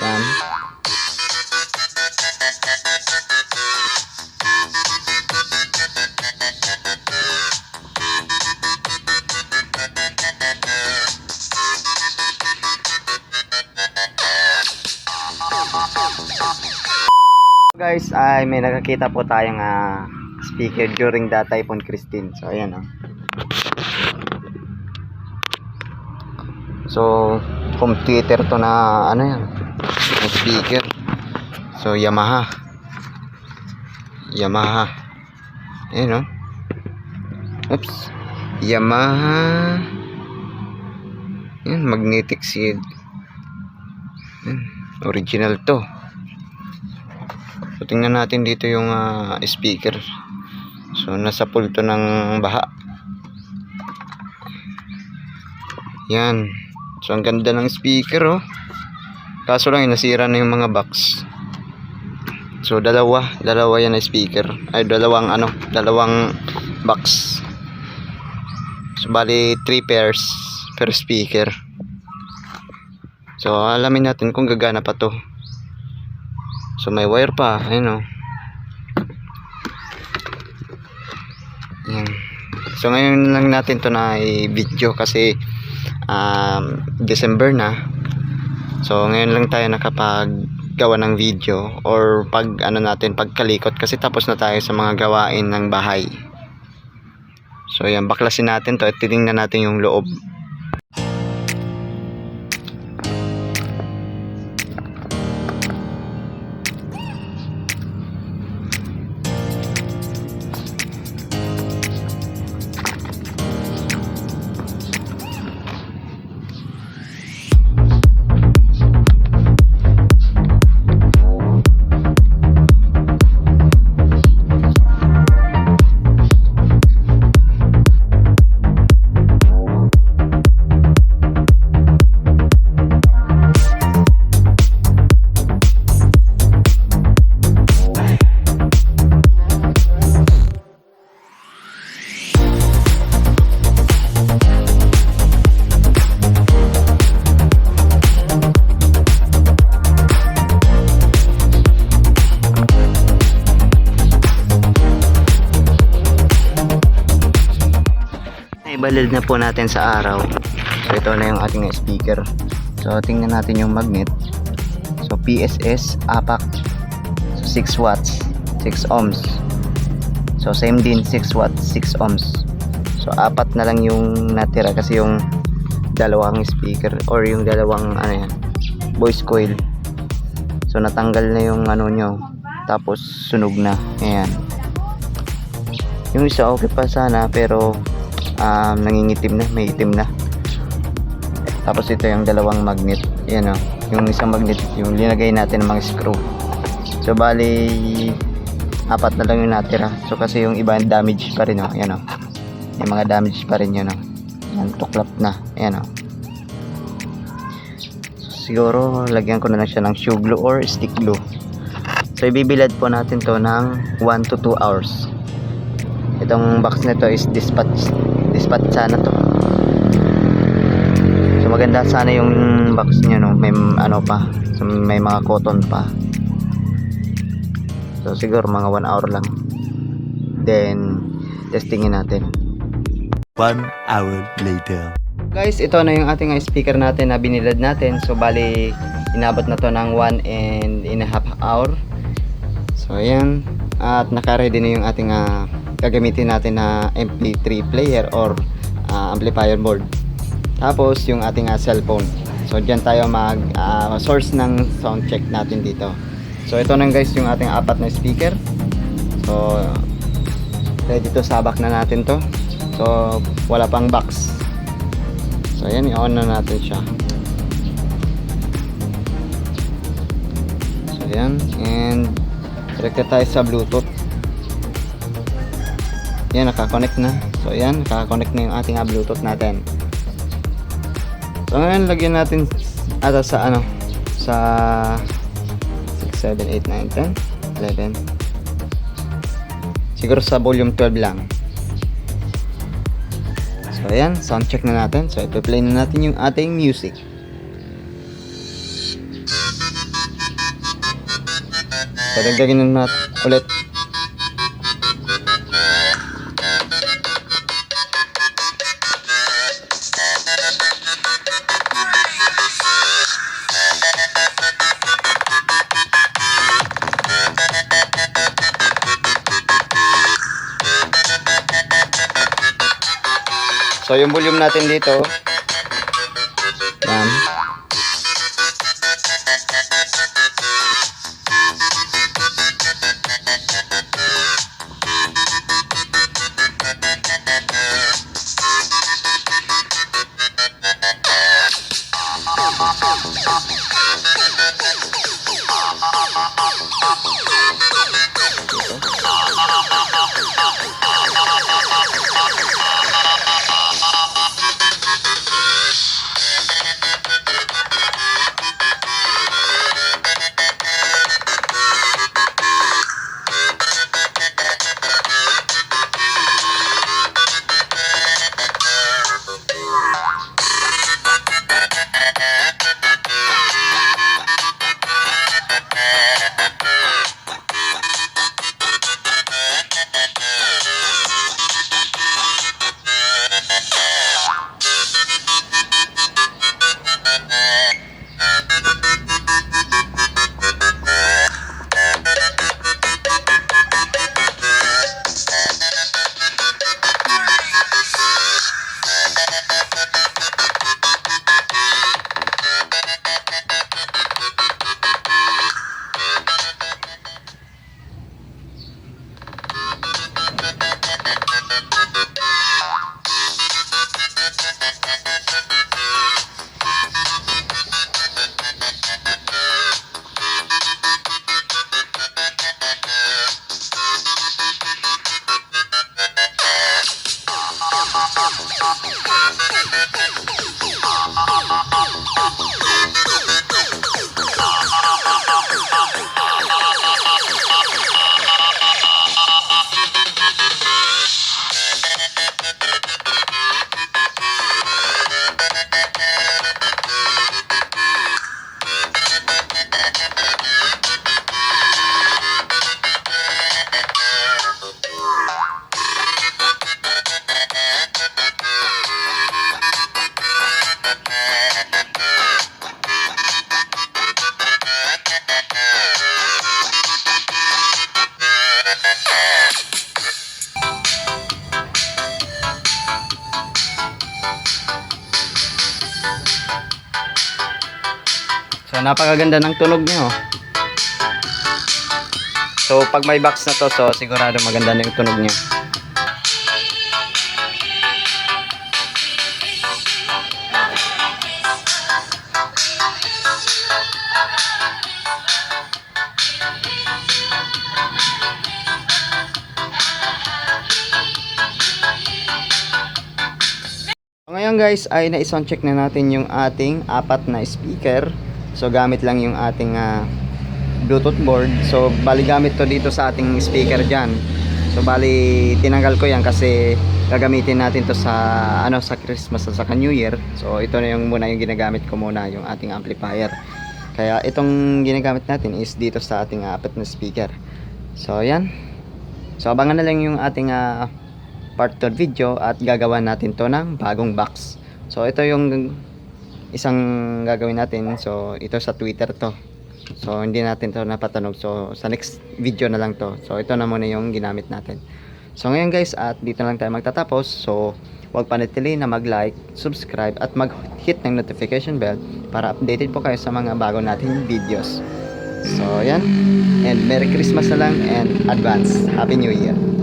Yan. Guys, ay may nakakita po tayong ah, speaker during the Typhoon Christine. So ayan oh. So, computer to na ano yan, speaker. So, Yamaha. Yamaha. Ayan oh. Oops. Yamaha. Yan, magnetic seed. Yan, original to. So, tingnan natin dito yung ah, speaker. So, nasa pulto ng baha. Yan. So, ang ganda ng speaker, oh. Kaso lang, nasira na yung mga box. So, dalawa. Dalawa yan na speaker. Ay, dalawang, ano, dalawang box. So, bali, three pairs per speaker. So, alamin natin kung gagana pa to. So, may wire pa. Ayun, oh. Yan. So, ngayon lang natin to na i-video kasi um, December na. So, ngayon lang tayo nakapaggawa ng video or pag ano natin, pagkalikot kasi tapos na tayo sa mga gawain ng bahay. So, yan, baklasin natin to at titingnan natin yung loob. Ibalid na po natin sa araw. So ito na yung ating speaker. So tingnan natin yung magnet. So PSS APAC. So 6 watts, 6 ohms. So same din 6 watts, 6 ohms. So apat na lang yung natira kasi yung dalawang speaker or yung dalawang ano yan, voice coil. So natanggal na yung ano nyo. Tapos sunog na. Ayan. Yung isa okay pa sana pero um, nangingitim na, may itim na. Tapos ito yung dalawang magnet. Yan o. Yung isang magnet, yung linagay natin ng mga screw. So bali apat na lang yung natira. So kasi yung iba damage pa rin o. Yan o. Yung mga damage pa rin yun o. Yan, tuklap na. Yan o. So, siguro lagyan ko na lang siya ng shoe glue or stick glue. So ibibilad po natin to ng 1 to 2 hours. Itong box nito is dispatch dispatch sana to. So maganda sana yung box niya no, may ano pa, so, may mga cotton pa. So siguro mga 1 hour lang. Then testingin natin. One hour later. Guys, ito na yung ating speaker natin na binilad natin. So bali inabot na to ng 1 and in a half hour. So ayan, at naka-ready na yung ating ah, gagamitin natin na MP3 player or ah, amplifier board. Tapos yung ating ah, cellphone. So diyan tayo mag ah, source ng sound check natin dito. So ito na guys yung ating apat na speaker. So ready to sabak na natin to. So wala pang box. So ayan, i-on na natin siya. So ayan, and connected tayo sa Bluetooth. Yan, nakakonect na. So, ayan, nakakonect na yung ating Bluetooth natin. So, ngayon, lagyan natin ata sa ano, sa 6, 7, 8, 9, 10, 11. Siguro sa volume 12 lang. So, ayan, sound check na natin. So, ito play na natin yung ating music. Dadagdagin na natin ulit. So yung volume natin dito, yan. So napakaganda ng tunog niyo. So pag may box na to, so sigurado maganda na yung tunog niya. Guys ay na-sound check na natin yung ating apat na speaker. So gamit lang yung ating ah, Bluetooth board. So bali gamit to dito sa ating speaker dyan. So bali tinanggal ko yan kasi gagamitin natin to sa ano sa Christmas at saka New Year. So ito na yung muna yung ginagamit ko muna yung ating amplifier. Kaya itong ginagamit natin is dito sa ating apat na speaker. So yan. So abangan na lang yung ating ah, part 2 video at gagawa natin to ng bagong box. So ito yung isang gagawin natin. So ito sa Twitter to. So hindi natin to napatanog. So sa next video na lang to. So ito na muna yung ginamit natin. So ngayon guys at dito na lang tayo magtatapos. So huwag panatili na mag-like, subscribe at mag-hit ng notification bell para updated po kayo sa mga bago nating videos. So yan. And Merry Christmas na lang and advance Happy New Year.